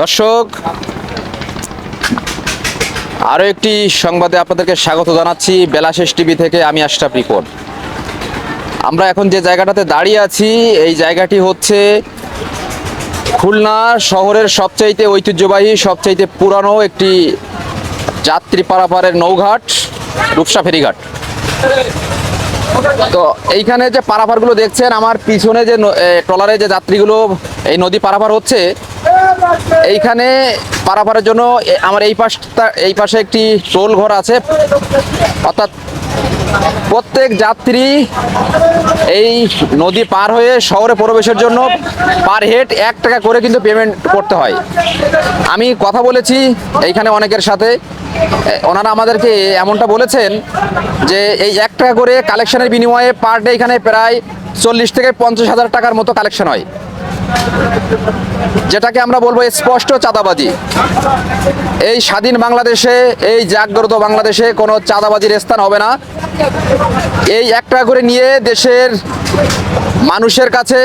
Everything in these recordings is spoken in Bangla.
দর্শক আরও একটি সংবাদে আপনাদেরকে স্বাগত জানাচ্ছি। বেলাশেষ টিভি থেকে আমি আশরাফ রিপোর্ট আমরা এখন যে জায়গাটাতে দাঁড়িয়ে আছি, এই জায়গাটি হচ্ছে খুলনা শহরের সবচাইতে ঐতিহ্যবাহী, সবচাইতে পুরানো একটি যাত্রী পারাপারের নৌঘাট, রূপসা ফেরিঘাট। তো এইখানে যে পারাপারগুলো দেখছেন, আমার পিছনে যে ট্রলারে যে যাত্রীগুলো এই নদী পারাপার হচ্ছে এইখানে পারাপারের জন্য আমার এই পাশটা এই পাশে একটি টোল ঘর আছে। অর্থাৎ প্রত্যেক যাত্রী এই নদী পার হয়ে শহরে প্রবেশের জন্য পার হেড এক টাকা করে কিন্তু পেমেন্ট করতে হয়। আমি কথা বলেছি এইখানে অনেকের সাথে। ওনারা আমাদেরকে এমনটা বলেছেন যে এই এক টাকা করে কালেকশনের বিনিময়ে পার ডে এখানে প্রায় চল্লিশ থেকে পঞ্চাশ হাজার টাকার মতো কালেকশন হয়। যেটাকে আমরা বলব স্পষ্ট চাঁদাবাজি। এই স্বাধীন বাংলাদেশে, এই জাগ্রত বাংলাদেশে কোনো চাঁদাবাজির স্থান হবে না। এই একটা করে নিয়ে দেশের মানুষের কাছে,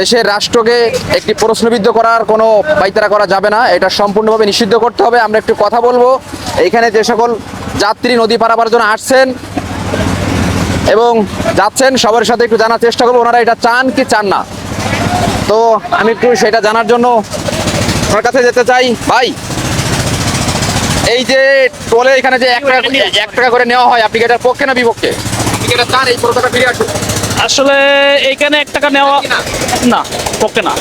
দেশের রাষ্ট্রকে একটি প্রশ্নবিদ্ধ করার কোনো পাইতারা করা যাবে না। এটা সম্পূর্ণভাবে নিষিদ্ধ করতে হবে। আমরা একটু কথা বলব। এইখানে যে সকল যাত্রী নদী পারাবার জন্য আসছেন এবং যাচ্ছেন, সবার সাথে একটু জানার চেষ্টা করব, ওনারা এটা চান কি চান না। তো আমি একটু সেটা জানার জন্য ওনার কাছে যেতে চাই। ভাই এই যে টোলে এখানে যে এক টাকা এক টাকা করে নেওয়া হয় আপনি এটার পক্ষে না বিপক্ষে? এটা চান? এই প্রথাটা ফিরে আসুন। আসলে এইখানে এক টাকা নেওয়া না? পক্ষে না।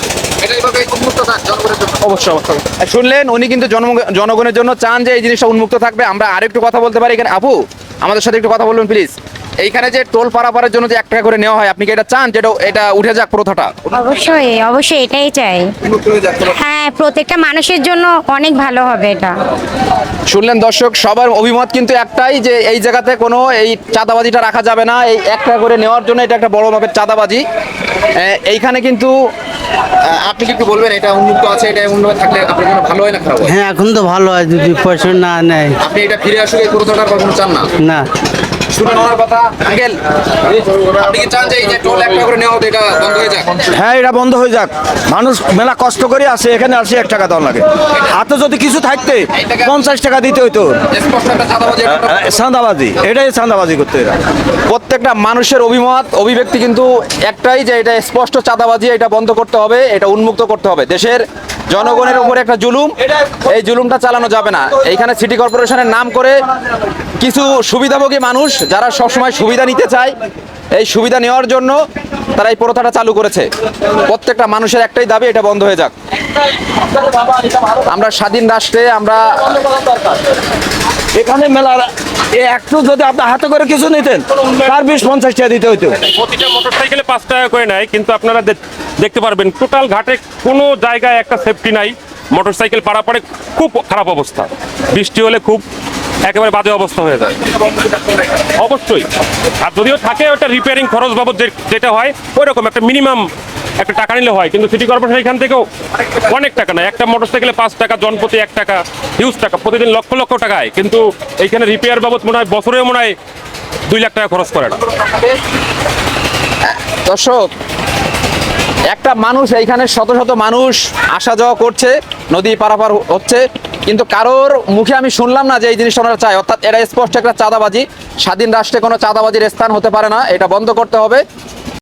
শুনলেন উনি কিন্তু জন- জনগণের জন্য চান যে এই জিনিসটা উন্মুক্ত থাকবে। আমরা আরেকটু কথা বলতে পারি এখানে। আপু আমাদের সাথে একটু কথা বলুন প্লিজ এইখানে যে টোল পারাপারের জন্য যে এক টাকা করে নেওয়া হয় আপনি কি এটা চান যেটা এটা উঠে যাক প্রথাটা? অবশ্যই অবশ্যই এটাই চাই। হয়ে যাক প্রত্যেকটা মানুষের জন্য অনেক ভালো হবে এটা। শুনলেন দর্শক সবার অভিমত কিন্তু একটাই যে এই জায়গাতে কোনো এই চাঁদাবাজিটা রাখা যাবে না। এই এক টাকা করে নেওয়ার জন্য এটা একটা বড় মাপের চাঁদাবাজি। এইখানে কিন্তু আপনি কি একটু বলবেন এটা উন্মুক্ত আছে এটা উন্মুক্ত থাকলে আপনার জন্য ভালো হয় না খারাপ হয়? এখন তো ভালো হয় যদি পয়সা না নেয়। আপনি এটা ফিরে আসলে এই প্রথাটার কখনো চান না? না। শুনুন কথা। আঙ্কেল আপনি কি চান যে এই যে টোল এক টাকা করে নেওয়া হতো এটা বন্ধ হয়ে যাক? হ্যাঁ এটা বন্ধ হয়ে যাক। মানুষ মেলা কষ্ট করে আসে এখানে আসে এক টাকা দেওয়া লাগে। হাতে যদি কিছু থাকতে পঞ্চাশ টাকা দিতে হইতো। চাঁদাবাজি চাঁদাবাজি এটাই চাঁদাবাজি করতে এরা প্রত্যেকটা মানুষের অভিমত অভিব্যক্তি কিন্তু একটাই যে এটা স্পষ্ট চাঁদাবাজি এটা বন্ধ করতে হবে এটা উন্মুক্ত করতে হবে। দেশের জনগণের উপরে একটা জুলুম এই জুলুমটা চালানো যাবে না। এইখানে সিটি কর্পোরেশনের নাম করে কিছু সুবিধাভোগী মানুষ যারা সবসময় সুবিধা নিতে চায় এই সুবিধা নেওয়ার জন্য তারা এই প্রথাটা চালু করেছে। প্রত্যেকটা মানুষের একটাই দাবি এটা বন্ধ হয়ে যাক। আমরা স্বাধীন রাষ্ট্রে আমরা এখানে মেলার এ একটু যদি আপনার হাতে করে কিছু নিতেন তার বিশ পঞ্চাশ টাকা দিতে হইতো। প্রতিটা মোটরসাইকেলে পাঁচ টাকা করে নেয় কিন্তু আপনারা দেখতে পারবেন টোটাল ঘাটে কোনো জায়গায় একটা সেফটি নাই। মোটরসাইকেল পারাপারে খুব খারাপ অবস্থা। বৃষ্টি হলে খুব একেবারে বাজে অবস্থা হয়ে যায়। অবশ্যই। আর যদিও থাকে ওটা রিপেয়ারিং খরচ বাবদ যেটা হয় ওই রকম একটা মিনিমাম একটা টাকা নিলে হয়, কিন্তু সিটি কর্পোরেশন এখান থেকেও অনেক টাকা নেয়। একটা মোটরসাইকেলে পাঁচ টাকা জনপ্রতি এক টাকা হিউজ টাকা, প্রতিদিন লক্ষ লক্ষ টাকায় কিন্তু এইখানে রিপেয়ার বাবদ মনে হয় বছরেও মনে হয় দুই লাখ টাকা খরচ করে না। দর্শক, একটা মানুষ, এইখানে শত শত মানুষ আসা যাওয়া করছে, নদী পারাপার হচ্ছে। কিন্তু কারোর মুখে আমি শুনলাম না যে এই জিনিসটা ওনারা চায়। অর্থাৎ এটা স্পষ্ট একটা চাঁদাবাজি। স্বাধীন রাষ্ট্রে কোনো চাঁদাবাজির স্থান হতে পারে না। এটা বন্ধ করতে হবে।